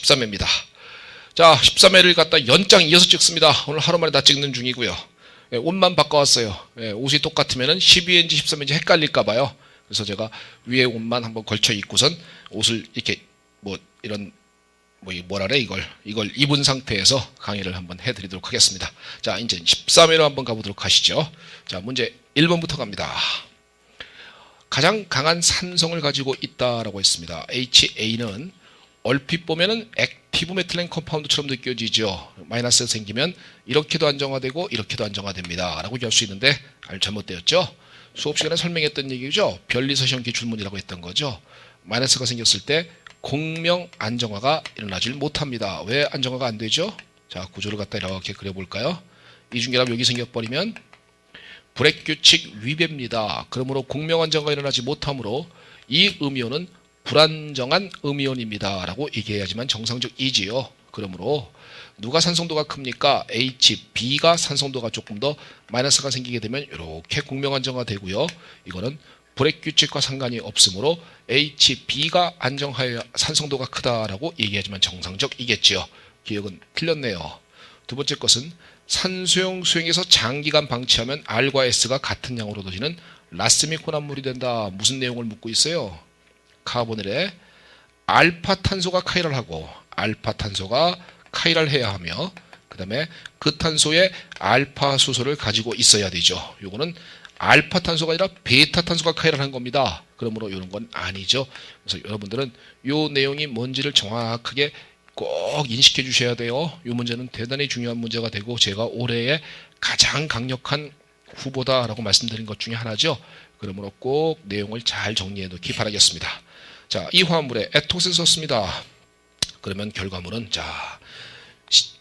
13회입니다. 자, 13회를 갖다 연장 이어서 찍습니다. 오늘 하루 만에 다 찍는 중이고요. 예, 옷만 바꿔왔어요. 예, 옷이 똑같으면 12회인지 13회인지 헷갈릴까봐요. 그래서 제가 위에 옷만 한번 걸쳐 입고선 옷을 이렇게 뭐 이런 뭐이 뭐라 그래 이걸 이걸 입은 상태에서 강의를 한번 해드리도록 하겠습니다. 자, 이제 13회로 한번 가보도록 하시죠. 자, 문제 1번부터 갑니다. 가장 강한 산성을 가지고 있다라고 했습니다. HA는 얼핏 보면은 액티브 메틸렌 컴파운드처럼 느껴지죠. 마이너스가 생기면 이렇게도 안정화되고 이렇게도 안정화됩니다. 라고 얘기할 수 있는데 알 잘못되었죠. 수업 시간에 설명했던 얘기죠. 변리서 시험 기 출문이라고 했던 거죠. 마이너스가 생겼을 때 공명 안정화가 일어나질 못합니다. 왜 안정화가 안 되죠? 자 구조를 갖다 이렇게 그려볼까요? 이중결합 여기 생겨버리면 불액 규칙 위배입니다. 그러므로 공명 안정화가 일어나지 못하므로 이 음이온은 불안정한 음이온입니다. 라고 얘기해야지만 정상적이지요. 그러므로 누가 산성도가 큽니까? HB가 산성도가 조금 더 마이너스가 생기게 되면 이렇게 공명 안정화 되고요. 이거는 불액 규칙과 상관이 없으므로 HB가 안정하여 산성도가 크다라고 얘기하지만 정상적이겠지요. 기억은 틀렸네요. 두 번째 것은 산소용 수용에서 장기간 방치하면 R과 S가 같은 양으로 얻어지는 라스미코난물이 된다. 무슨 내용을 묻고 있어요? 카보닐에 알파 탄소가 카이랄 하고 알파 탄소가 카이랄 해야 하며 그 다음에 그 탄소에 알파 수소를 가지고 있어야 되죠. 요거는 알파 탄소가 아니라 베타 탄소가 카이랄 한 겁니다. 그러므로 이런 건 아니죠. 그래서 여러분들은 요 내용이 뭔지를 정확하게 꼭 인식해 주셔야 돼요. 이 문제는 대단히 중요한 문제가 되고 제가 올해의 가장 강력한 후보다라고 말씀드린 것 중에 하나죠. 그러므로 꼭 내용을 잘 정리해 놓기 바라겠습니다. 자, 이 화합물에 에톡스를 썼습니다. 그러면 결과물은 자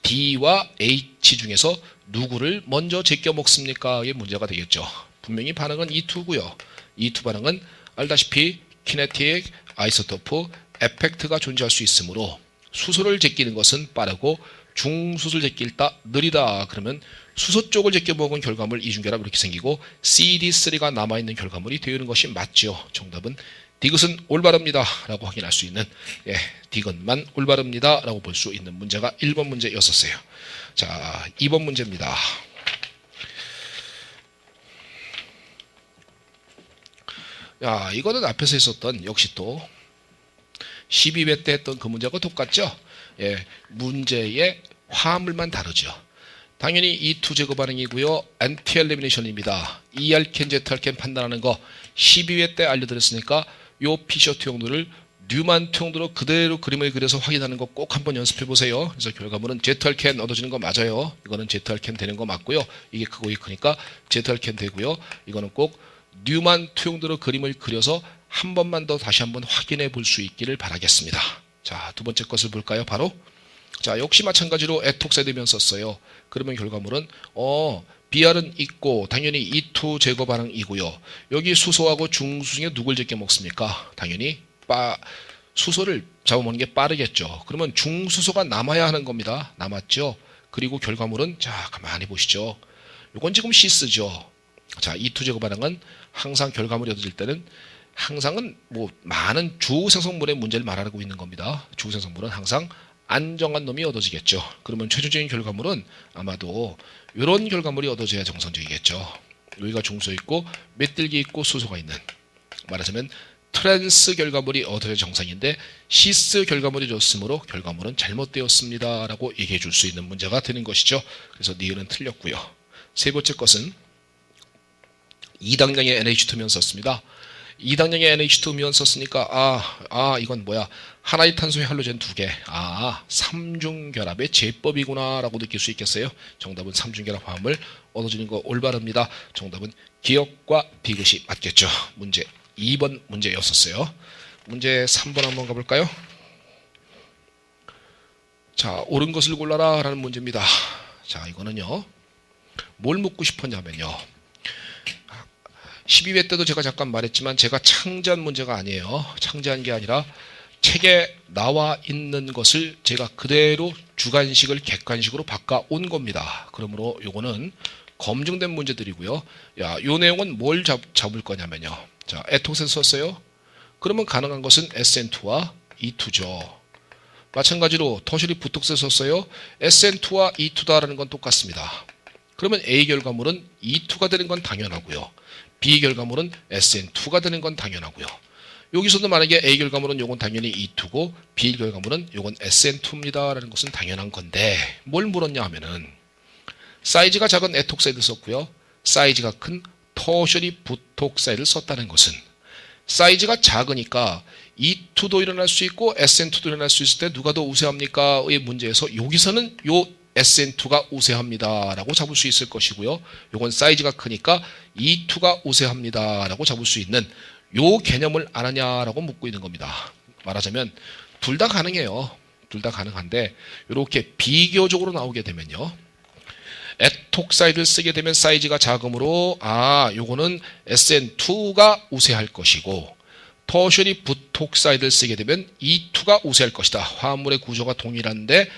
D와 H 중에서 누구를 먼저 제껴 먹습니까? 이게 문제가 되겠죠. 분명히 반응은 E2고요. E2 반응은 알다시피 키네틱, 아이소토프, 에펙트가 존재할 수 있으므로 수소를 제끼는 것은 빠르고 중수소를 제낄 다 느리다. 그러면 수소 쪽을 제껴 먹은 결과물 이중결합 이렇게 생기고 CD3가 남아 있는 결과물이 되는 것이 맞죠. 정답은 디귿은 올바릅니다. 라고 확인할 수 있는 예, 디귿만 올바릅니다. 라고 볼 수 있는 문제가 1번 문제였었어요. 자, 2번 문제입니다. 야, 이거는 앞에서 했었던 역시 또 12회 때 했던 그 문제하고 똑같죠? 예, 문제의 화합물만 다르죠. 당연히 E2 제거 반응이고요. 엔티 엘리미네이션입니다. E알켄, Z알켄 판단하는 거 12회 때 알려드렸으니까 요 피셔트 용도를 뉴만트 용도로 그대로 그림을 그려서 확인하는 거 꼭 한번 연습해 보세요. 그래서 결과물은 Z알켄 얻어지는 거 맞아요. 이거는 Z알켄 되는 거 맞고요. 이게 크고 이 크니까 Z알켄 되고요. 이거는 꼭 뉴만트 용도로 그림을 그려서 한 번만 더 다시 한번 확인해 볼 수 있기를 바라겠습니다. 자, 두 번째 것을 볼까요? 바로 자, 역시 마찬가지로 에톡세드면 썼어요. 그러면 결과물은 어, BR은 있고 당연히 E2 제거 반응이고요. 여기 수소하고 중수 중에 누굴 제껴 먹습니까? 당연히 빠 수소를 잡아먹는 게 빠르겠죠. 그러면 중수소가 남아야 하는 겁니다. 남았죠. 그리고 결과물은 자, 가만히 보시죠. 이건 지금 시스죠. 자, E2 제거 반응은 항상 결과물이 얻어질 때는 항상은 뭐 많은 주생성물의 문제를 말하고 있는 겁니다. 주생성물은 항상 안정한 놈이 얻어지겠죠. 그러면 최종적인 결과물은 아마도 이런 결과물이 얻어져야 정상적이겠죠. 여기가 중소 있고 메틸기 있고 수소가 있는 말하자면 트랜스 결과물이 얻어야 정상인데 시스 결과물이 좋으므로 결과물은 잘못되었습니다 라고 얘기해 줄 수 있는 문제가 되는 것이죠. 그래서 니은은 틀렸고요. 세 번째 것은 2당량의 NH2면 썼습니다. 2당량의 NH2 면 썼으니까 아, 아 이건 뭐야 하나의 탄소의 할로젠 두 개. 아 삼중결합의 제법이구나 라고 느낄 수 있겠어요. 정답은 삼중결합 화합물 얻어지는 거 올바릅니다. 정답은 기억과 디귿이 맞겠죠. 문제 2번 문제였었어요. 문제 3번 한번 가볼까요? 자 옳은 것을 골라라 라는 문제입니다. 자 이거는요. 뭘 묻고 싶었냐면요. 12회 때도 제가 잠깐 말했지만 제가 창제한 문제가 아니에요. 창제한 게 아니라 책에 나와 있는 것을 제가 그대로 주관식을 객관식으로 바꿔온 겁니다. 그러므로 요거는 검증된 문제들이고요. 야, 요 내용은 뭘 잡, 잡을 거냐면요. 자, 에톡센 썼어요. 그러면 가능한 것은 SN2와 E2죠. 마찬가지로 터셔리 부톡스 썼어요. SN2와 E2다라는 건 똑같습니다. 그러면 A 결과물은 E2가 되는 건 당연하고요. B 결과물은 SN2가 되는 건 당연하고요. 여기서도 만약에 A 결과물은 요건 당연히 E2고 B 결과물은 요건 SN2입니다라는 것은 당연한 건데 뭘 물었냐 하면은 사이즈가 작은 에톡사이드 썼고요. 사이즈가 큰 터셔리 부톡사이드를 썼다는 것은 사이즈가 작으니까 E2도 일어날 수 있고 SN2도 일어날 수 있을 때 누가 더 우세합니까?의 문제에서 여기서는 요 SN2가 우세합니다라고 잡을 수 있을 것이고요. 요건 사이즈가 크니까 E2가 우세합니다라고 잡을 수 있는 요 개념을 아느냐라고 묻고 있는 겁니다. 말하자면 둘 다 가능해요. 둘 다 가능한데 이렇게 비교적으로 나오게 되면요. 에톡사이드를 쓰게 되면 사이즈가 작으므로 아 요거는 SN2가 우세할 것이고 터셔리 부톡사이드를 쓰게 되면 E2가 우세할 것이다. 화합물의 구조가 동일한데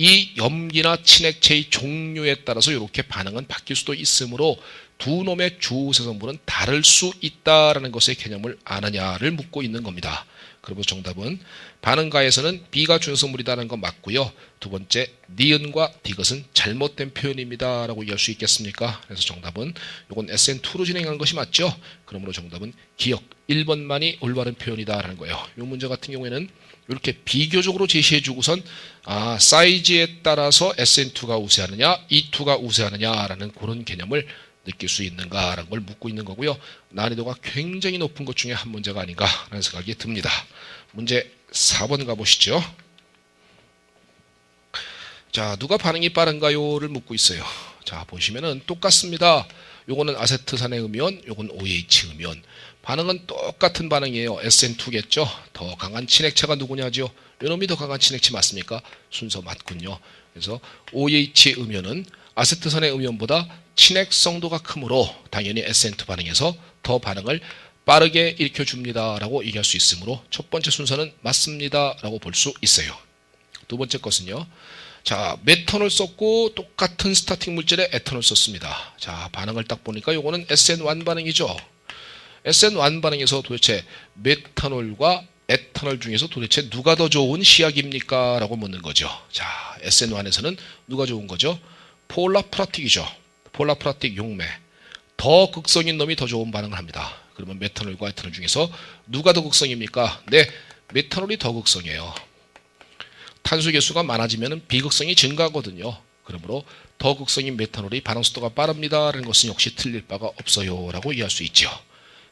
이 염기나 친액체의 종류에 따라서 이렇게 반응은 바뀔 수도 있으므로 두 놈의 주우세 성분은 다를 수 있다라는 것의 개념을 아느냐를 묻고 있는 겁니다. 그리고 정답은 반응가에서는 B가 준성물이다는 건 맞고요. 두 번째 니은과 디귿은 잘못된 표현입니다 라고 이해할 수 있겠습니까? 그래서 정답은 이건 SN2로 진행한 것이 맞죠? 그러므로 정답은 기억 1번만이 올바른 표현이다라는 거예요. 이 문제 같은 경우에는 이렇게 비교적으로 제시해 주고선 아 사이즈에 따라서 SN2가 우세하느냐 E2가 우세하느냐라는 그런 개념을 느낄 수 있는가라는 걸 묻고 있는 거고요. 난이도가 굉장히 높은 것 중에 한 문제가 아닌가라는 생각이 듭니다. 문제 4번 가보시죠. 자, 누가 반응이 빠른가요를 묻고 있어요. 자, 보시면은 똑같습니다. 요거는 아세트산의 음이온, 요건 OH 음이온. 반응은 똑같은 반응이에요. SN2겠죠. 더 강한 친액체가 누구냐죠? 요놈이 더 강한 친액체 맞습니까? 순서 맞군요. 그래서 OH 음이온은 아세트산의 음이온보다 친액성도가 크므로 당연히 SN2 반응에서 더 반응을 빠르게 일으켜 줍니다 라고 얘기할 수 있으므로 첫 번째 순서는 맞습니다 라고 볼 수 있어요. 두 번째 것은요. 자, 메탄올 썼고 똑같은 스타팅 물질에 에탄올 썼습니다. 자, 반응을 딱 보니까 요거는 SN1 반응이죠. SN1 반응에서 도대체 메탄올과 에탄올 중에서 도대체 누가 더 좋은 시약입니까? 라고 묻는 거죠. 자, SN1에서는 누가 좋은 거죠? 폴라프라틱이죠. 폴라프라틱 용매. 더 극성인 놈이 더 좋은 반응을 합니다. 그러면 메탄올과 에탄올 중에서 누가 더 극성입니까? 네, 메탄올이 더 극성이에요. 탄소 개수가 많아지면 비극성이 증가하거든요. 그러므로 더 극성인 메탄올이 반응 속도가 빠릅니다라는 것은 역시 틀릴 바가 없어요라고 이해할 수 있죠.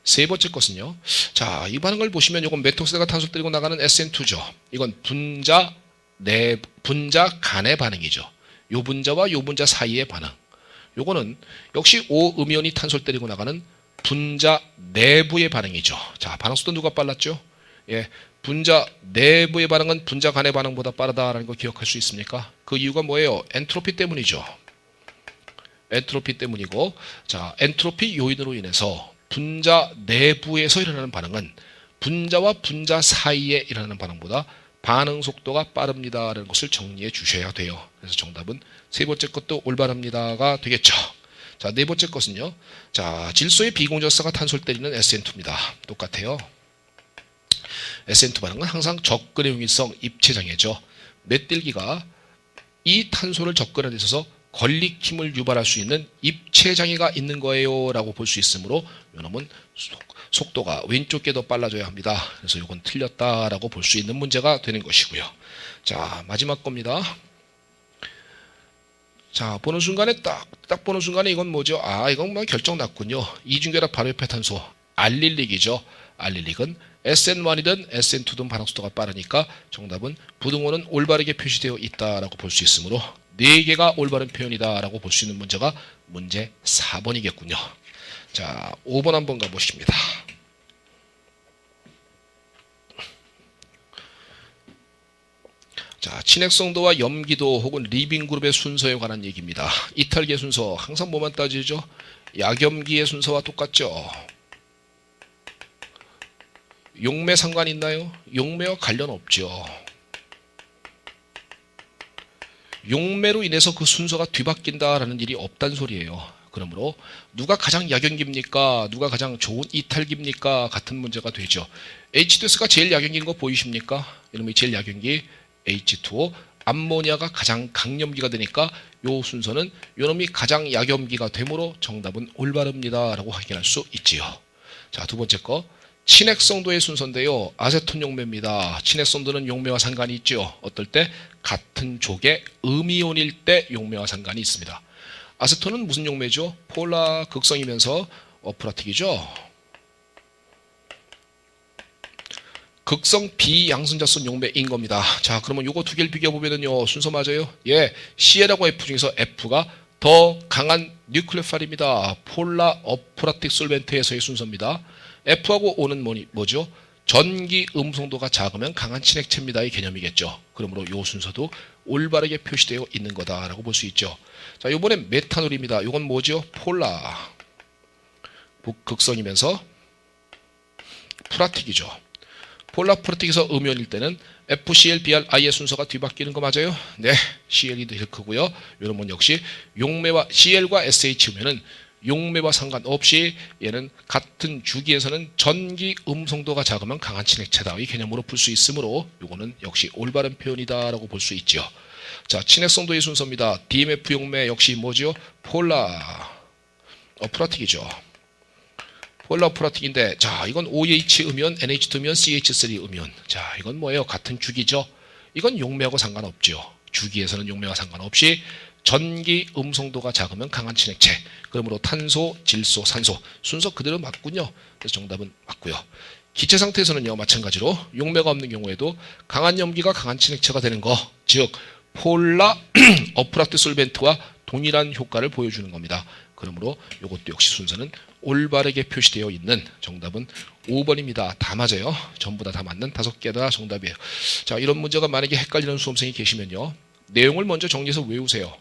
세 번째 것은요. 자, 이 반응을 보시면 이건 메톡스가 탄소 때리고 나가는 SN2죠. 이건 분자 내 분자 간의 반응이죠. 요 분자와 요 분자 사이의 반응. 요거는 역시 O 음이온이 탄소를 때리고 나가는 분자 내부의 반응이죠. 자, 반응 속도 누가 빨랐죠? 예, 분자 내부의 반응은 분자 간의 반응보다 빠르다라는 거 기억할 수 있습니까? 그 이유가 뭐예요? 엔트로피 때문이죠. 엔트로피 때문이고, 자, 엔트로피 요인으로 인해서 분자 내부에서 일어나는 반응은 분자와 분자 사이에 일어나는 반응보다 반응 속도가 빠릅니다라는 것을 정리해 주셔야 돼요. 그래서 정답은 세 번째 것도 올바릅니다가 되겠죠. 자, 네 번째 것은요. 자, 질소의 비공정사가 탄소를 때리는 SN2입니다. 똑같아요. SN2 반응은 항상 접근의 용이성 입체장애죠. 메틸기가 이 탄소를 데 있어서 걸리킴을 유발할 수 있는 입체 장애가 있는 거예요 라고 볼 수 있으므로 이놈은 속, 도가 왼쪽 게 더 빨라져야 합니다. 그래서 이건 틀렸다라고 볼 수 있는 문제가 되는 것이고요. 자 마지막 겁니다. 자 보는 순간에 딱, 딱 보는 순간에 이건 뭐죠? 아 이건 뭐 결정 났군요. 이중결합 발효폐 탄소 알릴릭이죠. 알릴릭은 SN1이든 SN2든 반응 속도가 빠르니까 정답은 부등호는 올바르게 표시되어 있다라고 볼 수 있으므로 4개가 올바른 표현이다라고 볼 수 있는 문제가 문제 4번이겠군요. 자, 5번 한번 가보십니다. 자, 친핵성도와 염기도 혹은 리빙 그룹의 순서에 관한 얘기입니다. 이탈계 순서 항상 뭐만 따지죠? 약염기의 순서와 똑같죠. 용매 상관 있나요? 용매와 관련 없죠. 용매로 인해서 그 순서가 뒤바뀐다라는 일이 없단 소리예요. 그러므로 누가 가장 약연기입니까? 누가 가장 좋은 이탈기입니까? 같은 문제가 되죠. H2S가 제일 약연기인 거 보이십니까? 이놈이 제일 약연기 H2O 암모니아가 가장 강염기가 되니까 요 순서는 요놈이 가장 약염기가 되므로 정답은 올바릅니다라고 확인할 수 있지요. 자, 두 번째 거. 친핵성도의 순서인데요. 아세톤 용매입니다. 친핵성도는 용매와 상관이 있죠. 어떨 때 같은 족의 음이온일 때 용매와 상관이 있습니다. 아세톤은 무슨 용매죠? 폴라 극성이면서 어프라틱이죠. 극성 비양순자성 용매인 겁니다. 자, 그러면 요거 두 개를 비교 보면은요 순서 맞아요. 예, C하고 F 중에서 F가 더 강한 뉴클레팔입니다. 폴라 어프라틱 솔벤트에서의 순서입니다. F하고 O는 뭐니, 뭐죠? 전기 음성도가 작으면 강한 친액체입니다의 개념이겠죠. 그러므로 요 순서도 올바르게 표시되어 있는 거다라고 볼 수 있죠. 자, 요번엔 메탄올입니다. 요건 뭐죠? 폴라 극성이면서 프라틱이죠. 폴라 프라틱에서 음연일 때는 FCl, BR, I의 순서가 뒤바뀌는 거 맞아요? 네, CL이 더 크고요. 건 역시 용매와 CL과 SH 음연은 용매와 상관없이 얘는 같은 주기에서는 전기 음성도가 작으면 강한 친액체다 이 개념으로 풀 수 있으므로 이거는 역시 올바른 표현이다라고 볼 수 있죠. 자, 친액성도의 순서입니다. DMF 용매 역시 뭐죠? 폴라 어, 프라틱이죠. 폴라 프라틱인데 자 이건 OH 음연, NH2 음연, CH3 음연. 자 이건 뭐예요? 같은 주기죠. 이건 용매하고 상관없죠. 주기에서는 용매와 상관없이 전기 음성도가 작으면 강한 친액체. 그러므로 탄소, 질소, 산소 순서 그대로 맞군요. 그래서 정답은 맞고요. 기체 상태에서는요 마찬가지로 용매가 없는 경우에도 강한 염기가 강한 친액체가 되는 거, 즉 폴라 어프라트 솔벤트와 동일한 효과를 보여주는 겁니다. 그러므로 이것도 역시 순서는 올바르게 표시되어 있는 정답은 5번입니다. 다 맞아요. 전부 다 다 맞는 다섯 개다 정답이에요. 자, 이런 문제가 만약에 헷갈리는 수험생이 계시면요. 내용을 먼저 정리해서 외우세요.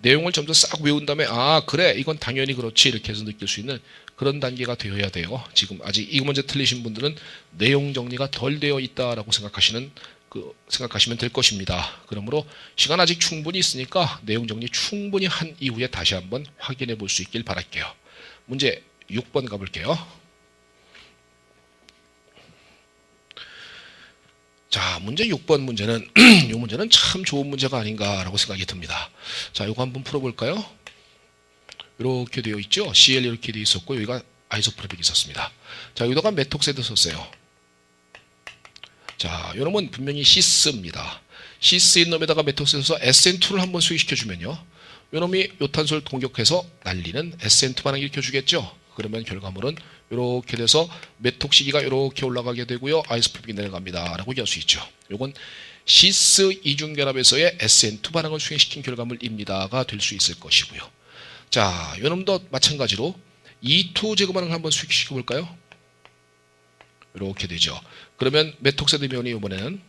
내용을 좀더싹 외운 다음에 아 그래 이건 당연히 그렇지 이렇게 해서 느낄 수 있는 그런 단계가 되어야 돼요. 지금 아직 이 문제 틀리신 분들은 내용 정리가 덜 되어 있다라고 생각하시는 그 생각하시면 될 것입니다. 그러므로 시간 아직 충분히 있으니까 내용 정리 충분히 한 이후에 다시 한번 확인해 볼 수 있길 바랄게요. 문제 6번 가볼게요. 자, 문제 6번 문제는 이 문제는 참 좋은 문제가 아닌가라고 생각이 듭니다. 자, 이거 한번 풀어 볼까요? 이렇게 되어 있죠. CL 이렇게 되어 있었고 여기가 아이소프로빅이 있었습니다. 자, 여기다가 메톡세드 썼어요. 자, 요놈은 분명히 시스입니다. 시스인 놈에다가 메톡세드 써서 SN2를 한번 수익시켜 주면요. 요놈이 요탄소를 공격해서 날리는 SN2 반응을 일으켜 주겠죠. 그러면 결과물은 이렇게 돼서 메톡 시기가 이렇게 올라가게 되고요. 아이스프로빅이 내려갑니다. 라고 얘기할 수 있죠. 요건 시스 이중 결합에서의 SN2 반응을 수행시킨 결과물입니다가 될 수 있을 것이고요. 자, 요놈도 마찬가지로 E2 제거 반응을 한번 수익시켜 볼까요? 이렇게 되죠. 그러면 메톡세드 면이 이번에는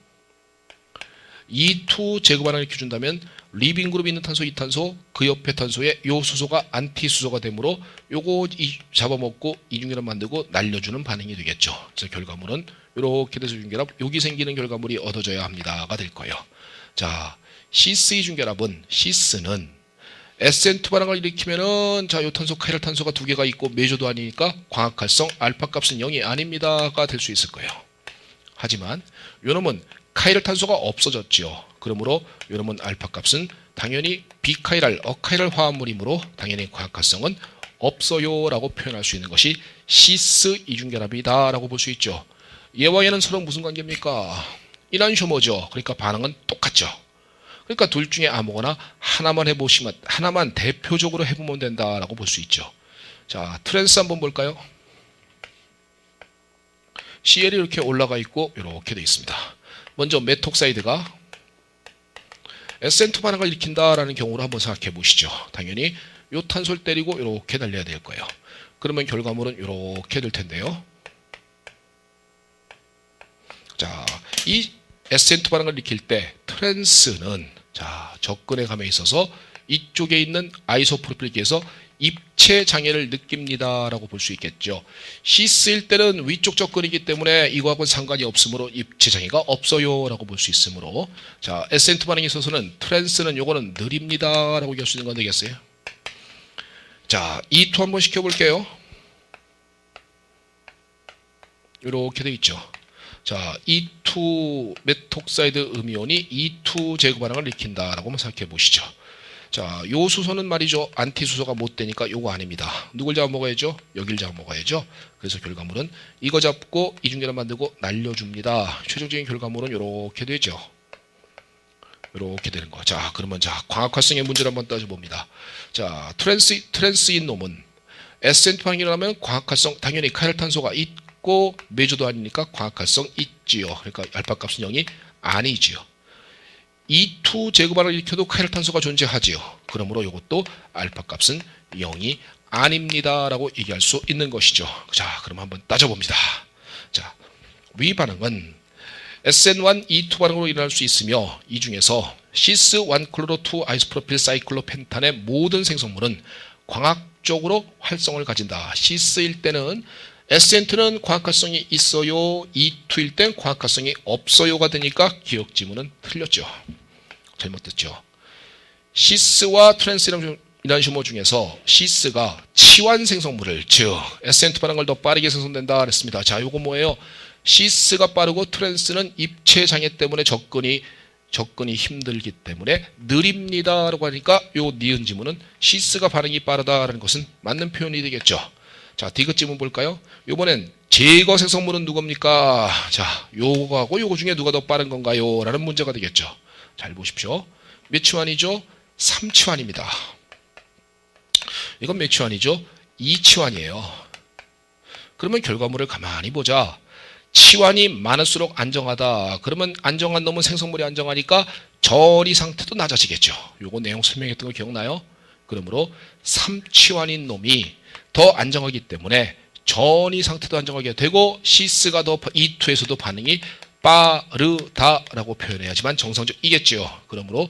E2 제거 반응을 일으켜준다면 리빙 그룹이 있는 탄소 이탄소 그 옆에 탄소에 요 수소가 안티 수소가 되므로 요거 이, 잡아먹고 이중결합 만들고 날려주는 반응이 되겠죠. 그래서 결과물은 이렇게 돼서 이중결합 여기 생기는 결과물이 얻어져야 합니다가 될 거예요. 자 시스 이중결합은 시스는 SN2 반응을 일으키면은 자, 요 탄소 카이랄 탄소가 두 개가 있고 메조도 아니니까 광학 활성 알파 값은 0이 아닙니다가 될 수 있을 거예요. 하지만 요 놈은 카이랄 탄소가 없어졌지요. 그러므로 요놈은 알파 값은 당연히 비카이랄 어카이랄 화합물이므로 당연히 광학활성은 없어요라고 표현할 수 있는 것이 시스 이중결합이다라고 볼 수 있죠. 얘와 얘는 서로 무슨 관계입니까? 이난쇼머죠. 그러니까 반응은 똑같죠. 그러니까 둘 중에 아무거나 하나만 해보시면 하나만 대표적으로 해보면 된다라고 볼 수 있죠. 자 트랜스 한번 볼까요? CL이 이렇게 올라가 있고 이렇게 돼 있습니다. 먼저 메톡사이드가 SN2 반응을 일으킨다라는 경우로 한번 생각해 보시죠. 당연히 요 탄소를 때리고 이렇게 날려야 될 거예요. 그러면 결과물은 이렇게 될 텐데요. 자, 이 SN2 반응을 일으킬 때 트랜스는 자 접근의 감에 있어서 이쪽에 있는 아이소프로필기에서 입체 장애를 느낍니다라고 볼 수 있겠죠. 시스일 때는 위쪽 접근이기 때문에 이거하고는 상관이 없으므로 입체 장애가 없어요라고 볼 수 있으므로 자 SN2 반응에 있어서는 트랜스는 요거는 느립니다라고 얘기할 수 있는 건 되겠어요. 자 E2 한번 시켜볼게요. 이렇게 돼 있죠. 자, E2 E2 메톡사이드 음이온이 E2 제거 반응을 일으킨다라고 생각해 보시죠. 자, 요 수소는 말이죠. 안티수소가 못 되니까 요거 아닙니다. 누굴 잡아 먹어야죠? 여길 잡아 먹어야죠. 그래서 결과물은 이거 잡고 이중계를 만들고 날려줍니다. 최종적인 결과물은 이렇게 되죠. 이렇게 되는 거. 자, 그러면 자, 광학활성의 문제를 한번 따져봅니다. 자, 트랜스, 트랜스인 놈은 에센트 반응이 일어나면 광학활성, 당연히 카일탄소가 있고, 메조도 아니니까 광학활성 있지요. 그러니까 알파 값은 0이 아니지요. E2 제곱반을 일으켜도 카일탄소가 존재하지요. 그러므로 이것도 알파 값은 0이 아닙니다라고 얘기할 수 있는 것이죠. 자, 그럼 한번 따져봅니다. 자, 위 반응은 SN1, E2 반응으로 일어날 수 있으며 이 중에서 시스 1 클로로 2 아이소프로필 사이클로펜탄의 모든 생성물은 광학적으로 활성을 가진다. 시스일 때는 SN2는 광학활성이 있어요. E2일 땐 광학활성이 없어요가 되니까 기억 지문은 틀렸죠. 잘못됐죠. 시스와 트랜스이라는 슈모 중에서 시스가 치환 생성물을 즉 SN2 반응을 더 빠르게 생성된다 그랬습니다. 자, 요거 뭐예요? 시스가 빠르고 트랜스는 입체 장애 때문에 접근이 접근이 힘들기 때문에 느립니다라고 하니까 요 니은 지문은 시스가 반응이 빠르다라는 것은 맞는 표현이 되겠죠. 자, 디귿 지문 볼까요? 요번엔 제거 생성물은 누굽니까? 자, 요거하고 요거 중에 누가 더 빠른 건가요? 라는 문제가 되겠죠. 잘 보십시오. 몇 치환이죠? 3치환입니다. 이건 몇 치환이죠? 2치환이에요. 그러면 결과물을 가만히 보자. 치환이 많을수록 안정하다. 그러면 안정한 놈은 생성물이 안정하니까 절이 상태도 낮아지겠죠. 요거 내용 설명했던 거 기억나요? 그러므로 3치환인 놈이 더 안정하기 때문에 전이 상태도 안정하게 되고 시스가 더 E2에서도 반응이 빠르다라고 표현해야지만 정상적이겠지요. 그러므로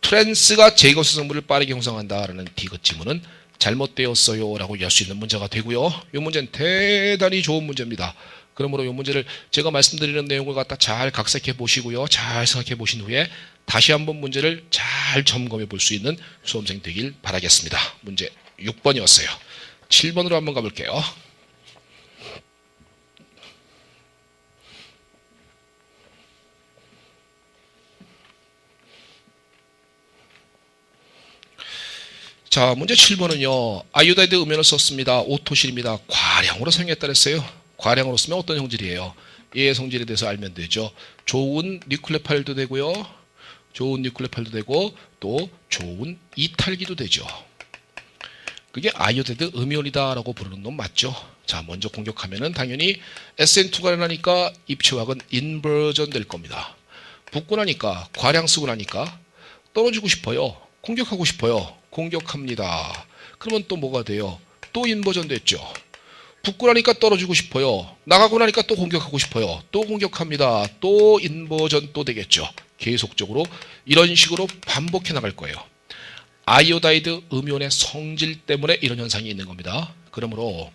트랜스가 제거 수성물을 빠르게 형성한다라는 디귿 지문은 잘못되었어요 라고 이해할 수 있는 문제가 되고요. 이 문제는 대단히 좋은 문제입니다. 그러므로 이 문제를 제가 말씀드리는 내용을 갖다 잘 각색해 보시고요. 잘 생각해 보신 후에 다시 한번 문제를 잘 점검해 볼 수 있는 수험생 되길 바라겠습니다. 문제 6번이었어요. 7번으로 한번 가볼게요. 자, 문제 7번은요. 아이오다이드 음연을 썼습니다. 오토실입니다. 과량으로 사용했다 그랬어요. 과량으로 쓰면 어떤 성질이에요? 얘의 성질에 대해서 알면 되죠. 좋은 니클레팔도 되고요. 좋은 니클레팔도 되고 또 좋은 이탈기도 되죠. 그게 아이오다이드 음이온이다라고 부르는 놈 맞죠? 자, 먼저 공격하면은 당연히 SN2가 일어나니까 입체화학은 인버전 될 겁니다. 붙고 나니까 과량 쓰고 나니까 떨어지고 싶어요. 공격하고 싶어요. 공격합니다. 그러면 또 뭐가 돼요? 또 인버전 됐죠. 붙고 나니까 떨어지고 싶어요. 나가고 나니까 또 공격하고 싶어요. 또 공격합니다. 또 인버전 또 되겠죠. 계속적으로 이런 식으로 반복해 나갈 거예요. 아이오다이드 음이온의 성질 때문에 이런 현상이 있는 겁니다. 그러므로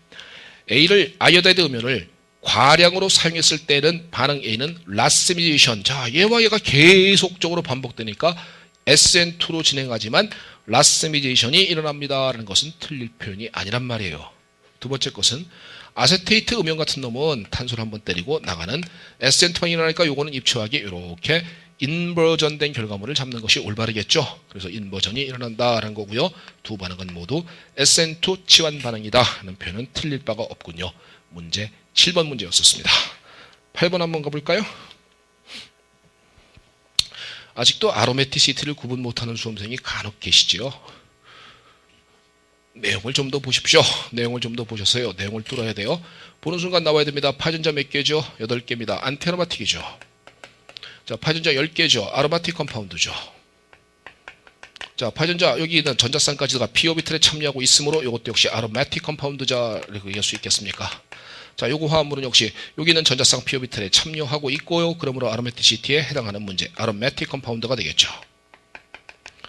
A를 아이오다이드 음이온을 과량으로 사용했을 때는 반응 A는 라스미제이션. 자, 얘와 얘가 계속적으로 반복되니까 SN2로 진행하지만 라스미제이션이 일어납니다라는 것은 틀릴 표현이 아니란 말이에요. 두 번째 것은 아세테이트 음연 같은 놈은 탄소를 한번 때리고 나가는 SN2만 일어나니까 요거는 입체하기 이렇게 인버전된 결과물을 잡는 것이 올바르겠죠. 그래서 인버전이 일어난다라는 거고요. 두 반응은 모두 SN2 치환 반응이다 하는 표현은 틀릴 바가 없군요. 문제 7번 문제였었습니다. 8번 한번 가볼까요? 아직도 아로메티시티를 구분 못하는 수험생이 간혹 계시지요. 내용을 좀 더 보십시오. 내용을 좀 더 보셨어요. 내용을 뚫어야 돼요. 보는 순간 나와야 됩니다. 파전자 몇 개죠? 8개입니다. 안티아로마틱이죠. 자, 파전자 10개죠. 아로마틱 컴파운드죠. 자, 파전자 여기 있는 전자쌍까지가 피오비틀에 참여하고 있으므로 이것도 역시 아로마틱 컴파운드자를 얘기할 수 있겠습니까? 자, 요거 화합물은 역시 여기는 전자쌍 피오비틀에 참여하고 있고요. 그러므로 아로메티시티에 해당하는 문제, 아로메틱 컴파운드가 되겠죠.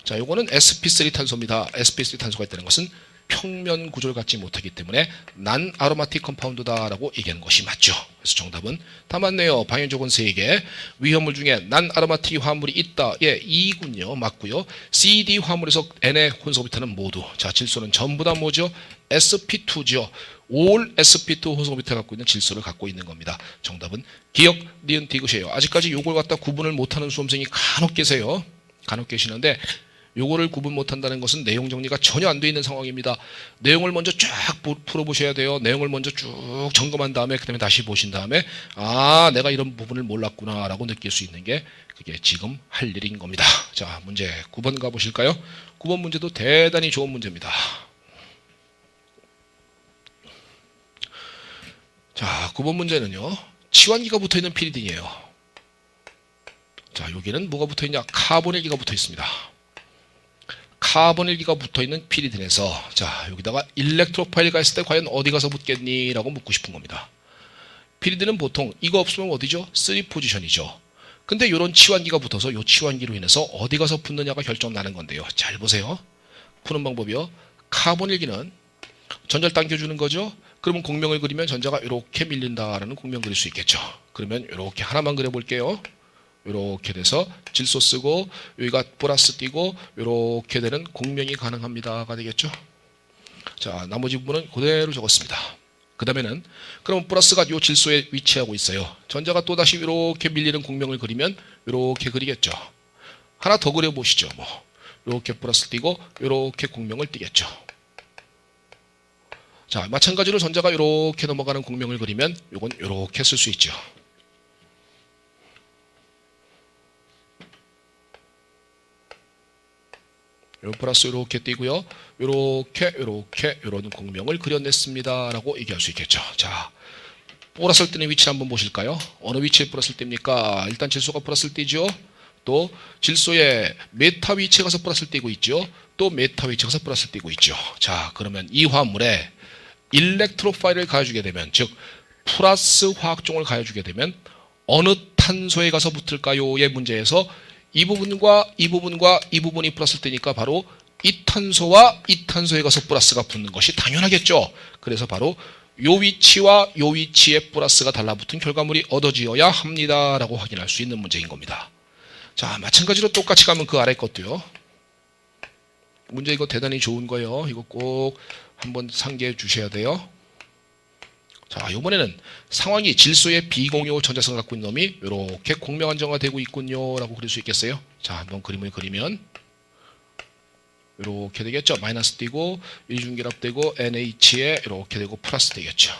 자, 요거는 sp3 탄소입니다. sp3 탄소가 있다는 것은 평면 구조를 갖지 못하기 때문에 난 아로마틱 컴파운드다라고 얘기하는 것이 맞죠. 그래서 정답은 다 맞네요. 방향조건 3개. 위험물 중에 난 아로마틱 화합물이 있다. 예, 2군요. 맞고요. CD 화합물에서 N의 혼소비타는 모두. 자, 질소는 전부 다 뭐죠? sp2죠. 올 sp2 호소 밑에 갖고 있는 질소를 갖고 있는 겁니다. 정답은 기억 니은 디귿이에요. 아직까지 요걸 갖다 구분을 못하는 수험생이 간혹 계세요. 간혹 계시는데 요거를 구분 못한다는 것은 내용 정리가 전혀 안 돼 있는 상황입니다. 내용을 먼저 쫙 보- 풀어보셔야 돼요. 내용을 먼저 쭉 점검한 다음에 그다음에 다시 보신 다음에 아 내가 이런 부분을 몰랐구나라고 느낄 수 있는 게 그게 지금 할 일인 겁니다. 자 문제 9번 가보실까요? 9번 문제도 대단히 좋은 문제입니다. 자 9번 문제는요. 치환기가 붙어 있는 피리딘이에요. 자 여기는 뭐가 붙어 있냐? 카본일기가 붙어 있습니다. 카본일기가 붙어 있는 피리딘에서 자 여기다가 일렉트로파일이 갔을 때 과연 어디 가서 붙겠니? 라고 묻고 싶은 겁니다. 피리딘은 보통 이거 없으면 어디죠? 3 포지션이죠. 근데 이런 치환기가 붙어서 이 치환기로 인해서 어디 가서 붙느냐가 결정 나는 건데요. 잘 보세요. 푸는 방법이요. 카본일기는 전자를 당겨주는 거죠. 그러면 공명을 그리면 전자가 이렇게 밀린다라는 공명 그릴 수 있겠죠. 그러면 이렇게 하나만 그려볼게요. 이렇게 돼서 질소 쓰고 여기가 플러스 띄고 이렇게 되는 공명이 가능합니다가 되겠죠. 자 나머지 부분은 그대로 적었습니다. 그 다음에는 그럼 플러스가 이 질소에 위치하고 있어요. 전자가 또 다시 이렇게 밀리는 공명을 그리면 이렇게 그리겠죠. 하나 더 그려보시죠. 뭐 이렇게 플러스 띄고 이렇게 공명을 띄겠죠. 자 마찬가지로 전자가 이렇게 넘어가는 공명을 그리면 이건 이렇게 쓸 수 있죠. 요 플러스 이렇게 띄고요. 이렇게 이렇게 이런 공명을 그려냈습니다라고 얘기할 수 있겠죠. 자, 플러스를 띄는 위치 한번 보실까요? 어느 위치에 플러스를 띱니까? 일단 질소가 플러스를 띄죠. 또 질소의 메타 위치에 가서 플러스를 띄고 있죠. 또 메타 위치에 가서 플러스를 띄고 있죠. 자, 그러면 이 화물에 일렉트로파일을 가해주게 되면 즉 플러스 화학종을 가해주게 되면 어느 탄소에 가서 붙을까요의 문제에서 이 부분과 이 부분과 이 부분이 플러스를 뜨니까 바로 이 탄소와 이 탄소에 가서 플러스가 붙는 것이 당연하겠죠. 그래서 바로 요 위치와 요 위치에 플러스가 달라붙은 결과물이 얻어지어야 합니다라고 확인할 수 있는 문제인 겁니다. 자, 마찬가지로 똑같이 가면 그 아래 것도요. 문제 이거 대단히 좋은 거예요. 이거 꼭 한번 상기해 주셔야 돼요. 자, 이번에는 상황이 질소의 비공유 전자성을 갖고 있는 놈이 이렇게 공명 안정화되고 있군요라고 그릴 수 있겠어요. 자, 한번 그림을 그리면 이렇게 되겠죠. 마이너스 띄고 이중결합되고 NH에 이렇게 되고 플러스 되겠죠.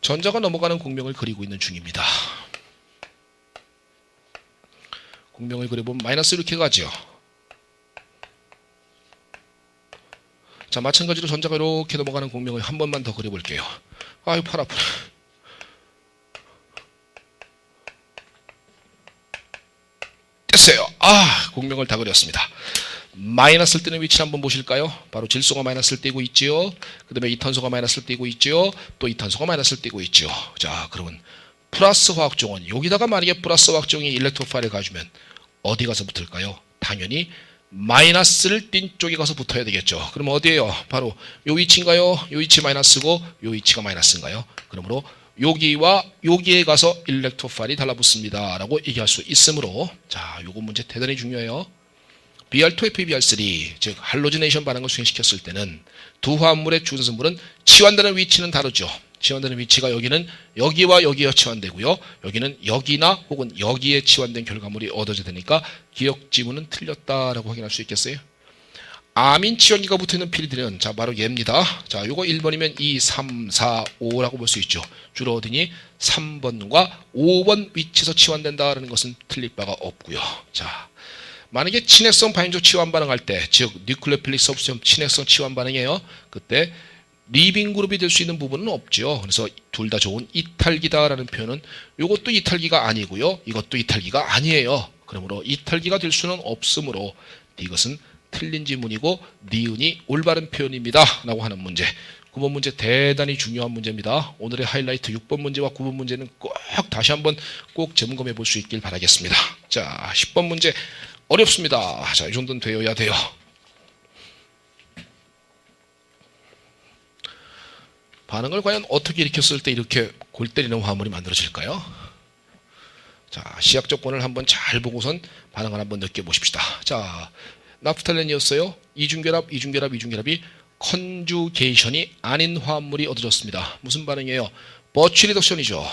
전자가 넘어가는 공명을 그리고 있는 중입니다. 공명을 그려보면 마이너스 이렇게 가죠. 자, 마찬가지로 전자가 이렇게 넘어가는 공명을 한 번만 더 그려볼게요. 아유, 팔 아프네. 됐어요. 아, 공명을 다 그렸습니다. 마이너스를 띄는 위치 한번 보실까요? 바로 질소가 마이너스를 띄고 있지요. 그 다음에 이탄소가 마이너스를 띄고 있지요. 또 이탄소가 마이너스를 띄고 있죠. 자, 그러면 플러스 화학종은 여기다가 만약에 플러스 화학종이 일렉트로파일을 가주면 어디 가서 붙을까요? 당연히 마이너스를 띈 쪽에 가서 붙어야 되겠죠. 그럼 어디에요? 바로 요 위치인가요? 요 위치 마이너스고 요 위치가 마이너스인가요? 그러므로 여기와 여기에 가서 일렉트로파일이 달라붙습니다. 라고 얘기할 수 있으므로 자, 요거 문제 대단히 중요해요. BR2, FeBr3 즉 할로지네이션 반응을 수행시켰을 때는 두 화합물의 주성물은 치환되는 위치는 다르죠. 치환되는 위치가 여기는 여기와 여기에 치환되고요. 여기는 여기나 혹은 여기에 치환된 결과물이 얻어져 되니까 기억 지문은 틀렸다라고 확인할 수 있겠어요. 아민 치환기가 붙어있는 필드는 자 바로 얘입니다. 자 요거 1번이면 2, 3, 4, 5라고 볼 수 있죠. 주로 어디니 3번과 5번 위치에서 치환된다라는 것은 틀릴 바가 없고요. 자 만약에 친핵성 반응적 치환 반응할 때, 즉 뉴클레오필릭 서브스점 친핵성 치환 반응이에요. 그때 리빙 그룹이 될 수 있는 부분은 없죠. 그래서 둘 다 좋은 이탈기다라는 표현은 이것도 이탈기가 아니고요. 이것도 이탈기가 아니에요. 그러므로 이탈기가 될 수는 없으므로 이것은 틀린 지문이고 니은이 올바른 표현입니다. 라고 하는 문제. 9번 문제 대단히 중요한 문제입니다. 오늘의 하이라이트 6번 문제와 9번 문제는 꼭 다시 한번 꼭 점검해 볼 수 있길 바라겠습니다. 자, 10번 문제 어렵습니다. 자, 이 정도는 되어야 돼요. 반응을 과연 어떻게 일으켰을 때 이렇게 골 때리는 화물이 만들어질까요? 자, 시약 조건을 한번 잘 보고선 반응을 한번 느껴보십시다. 자, 나프탈렌이었어요. 이중결합, 이중결합, 이중결합이 컨주게이션이 아닌 화합물이 얻어졌습니다. 무슨 반응이에요? 버치 리덕션이죠.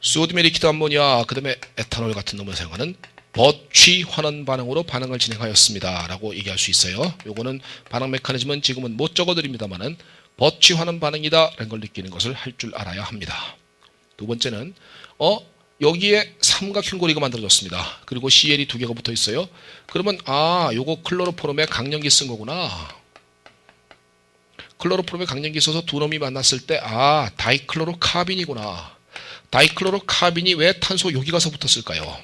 소디메 리퀴드 암모니아 그 다음에 에탄올 같은 놈을 사용하는 버취 환원 반응으로 반응을 진행하였습니다. 라고 얘기할 수 있어요. 요거는 반응 메커니즘은 지금은 못 적어드립니다만은 버취 환원 반응이다 라는 걸 느끼는 것을 할 줄 알아야 합니다. 두 번째는 어 여기에 삼각형 고리가 만들어졌습니다. 그리고 CL이 두 개가 붙어 있어요. 그러면 아 요거 클로로포름에 강력기 쓴 거구나. 클로로포름에 강력기 써서 두 놈이 만났을 때 아 다이클로로카빈이구나. 다이클로로카빈이 왜 탄소 여기 가서 붙었을까요?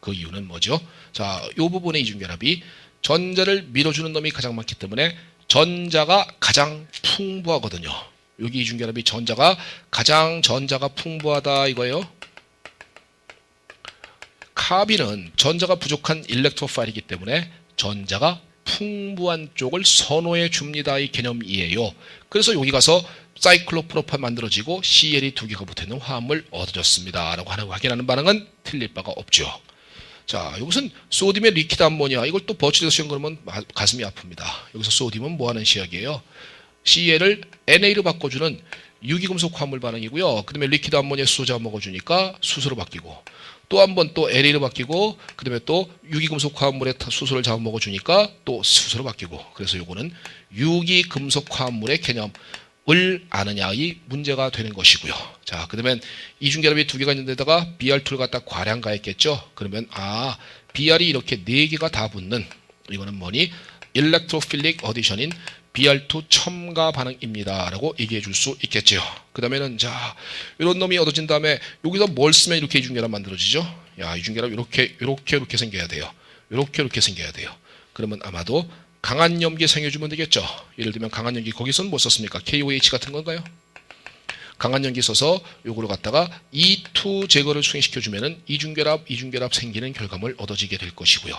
그 이유는 뭐죠? 자, 이 부분의 이중결합이 전자를 밀어주는 놈이 가장 많기 때문에 전자가 가장 풍부하거든요. 여기 이중결합이 전자가 가장 전자가 풍부하다 이거예요. 카빈은 전자가 부족한 일렉트로파일이기 때문에 전자가 풍부한 쪽을 선호해 줍니다. 이 개념이에요. 그래서 여기 가서 사이클로프로판 만들어지고 CL이 두 개가 붙어있는 화합물 얻어졌습니다. 라고 하는 확인하는 반응은 틀릴 바가 없죠. 자, 여기서는 소디움의 리퀴드 암모니아 이걸 또 버치드 시험 그러면 마- 가슴이 아픕니다. 여기서 소디움은 뭐 하는 시약이에요? CL을 NA로 바꿔주는 유기금속 화합물 반응이고요. 그 다음에 리퀴드 암모니아 수소 잡아 먹어주니까 수소로 바뀌고 또 한 번 또 LA로 바뀌고 그 다음에 또 유기금속 화합물에 타- 수소를 잡아 먹어주니까 또 수소로 바뀌고 그래서 요거는 유기금속 화합물의 개념 을 아느냐의 문제가 되는 것이고요. 자, 그러면 이중결합이 두 개가 있는 데다가 BR2를 갖다 과량 가했겠죠. 그러면 아 BR이 이렇게 네 개가 다 붙는 이거는 뭐니? 일렉트로필릭 어디션인 BR2 첨가 반응입니다. 라고 얘기해 줄 수 있겠죠. 그 다음에는 자, 이런 놈이 얻어진 다음에 여기서 뭘 쓰면 이렇게 이중결합 만들어지죠? 야, 이중결합 이렇게, 이렇게, 이렇게 생겨야 돼요. 이렇게, 이렇게 생겨야 돼요. 그러면 아마도 강한 염기 생겨주면 되겠죠. 예를 들면 강한 염기 거기서는 뭐 썼습니까? KOH 같은 건가요? 강한 연기 써서 요거를 갖다가 E2 제거를 수행시켜 주면은 이중결합 이중결합 생기는 결과물 얻어지게 될 것이고요.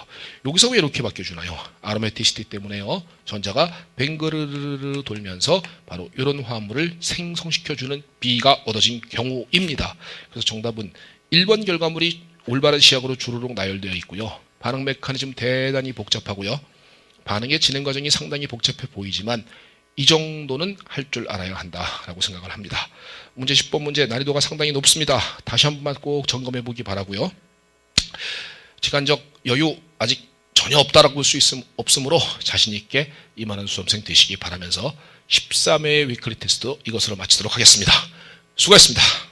여기서 왜 이렇게 바뀌어 주나요? 아로메티시티 때문에요. 전자가 뱅그르르르 돌면서 바로 이런 화합물을 생성시켜 주는 B가 얻어진 경우입니다. 그래서 정답은 1번 결과물이 올바른 시약으로 주르륵 나열되어 있고요. 반응 메커니즘 대단히 복잡하고요. 반응의 진행 과정이 상당히 복잡해 보이지만 이 정도는 할 줄 알아야 한다라고 생각을 합니다. 문제 10번 문제 난이도가 상당히 높습니다. 다시 한 번만 꼭 점검해 보기 바라고요. 시간적 여유 아직 전혀 없다라고 볼 수 없으므로 자신 있게 이만한 수험생 되시기 바라면서 13회 위클리 테스트 이것으로 마치도록 하겠습니다. 수고했습니다.